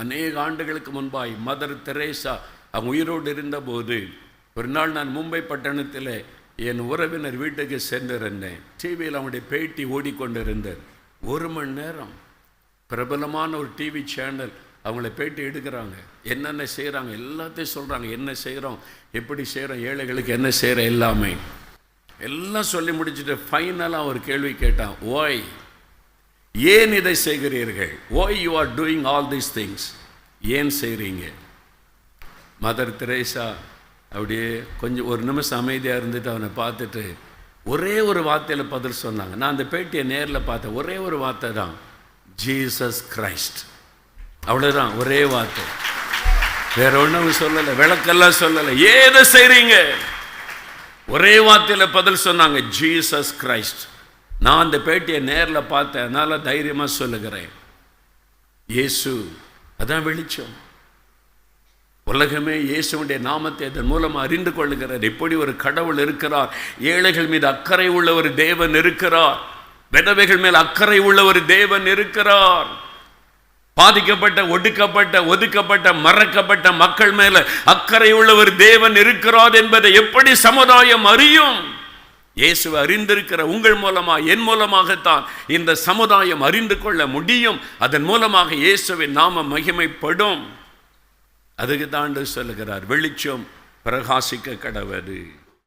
அநேக ஆண்டுகளுக்கு முன்பாய் மதர் தெரேசா அவங்க உயிரோடு இருந்தபோது ஒரு நாள் நான் மும்பை பட்டணத்தில் என் உறவினர் வீட்டுக்கு சென்றிருந்தேன். டிவியில் அவனுடைய பேட்டி ஓடிக்கொண்டிருந்தேன் ஒரு மணி நேரம் பிரபலமான ஒரு டிவி சேனல் அவங்கள பேட்டி எடுக்கிறாங்க. என்னென்ன செய்கிறாங்க எல்லாத்தையும் சொல்கிறாங்க என்ன செய்கிறோம் எப்படி செய்கிறோம் ஏழைகளுக்கு என்ன செய்கிற எல்லாமே. எல்லாம் சொல்லி முடிச்சுட்டு ஃபைனலாக ஒரு கேள்வி கேட்டான். ஓய் ஏன் இதை செய்கிறீர்கள்? Why you are doing all these things ஏன் செய்கிறீங்க மதர் திரேசா அப்படியே கொஞ்சம் ஒரு நிமிஷம் அமைதியாக இருந்துட்டு அவனை பார்த்துட்டு ஒரே ஒரு வார்த்தையில் பதில் சொன்னாங்க. நான் அந்த பேட்டியை நேரில் பார்த்தேன். ஒரே ஒரு வார்த்தை தான். ஜீசஸ் கிரைஸ்ட் அவ்வளோதான் ஒரே வார்த்தை. வேற ஒன்றும் சொல்லலை. விளக்கெல்லாம் சொல்லலை. ஏதை செய்கிறீங்க ஒரே வார்த்தையில் பதில் சொன்னாங்க. ஜீசஸ் கிரைஸ்ட் நான் அந்த பேட்டியை நேரில் பார்த்தேன். அதனால் தைரியமாக சொல்லுகிறேன். இயேசு அதான் வெளிச்சம். உலகமே இயேசுடைய நாமத்தை அதன் மூலமாக அறிந்து கொள்ளுகிறார். எப்படி ஒரு கடவுள் இருக்கிறார். ஏழைகள் மீது அக்கறை உள்ள ஒரு தேவன் இருக்கிறார். விதவைகள் மேல் அக்கறை உள்ள ஒரு தேவன் இருக்கிறார். பாதிக்கப்பட்ட ஒடுக்கப்பட்ட ஒதுக்கப்பட்ட மறக்கப்பட்ட மக்கள் மேல அக்கறை உள்ள ஒரு தேவன் இருக்கிறார் என்பதை எப்படி சமுதாயம் அறியும்? இயேசு அறிந்திருக்கிற உங்கள் மூலமா என் மூலமாகத்தான் இந்த சமுதாயம் அறிந்து கொள்ள முடியும். அதன் மூலமாக இயேசுவின் நாம மகிமைப்படும். அதுக்கு தாண்டு சொல்லுகிறார் வெளிச்சம் பிரகாசிக்க கடவுது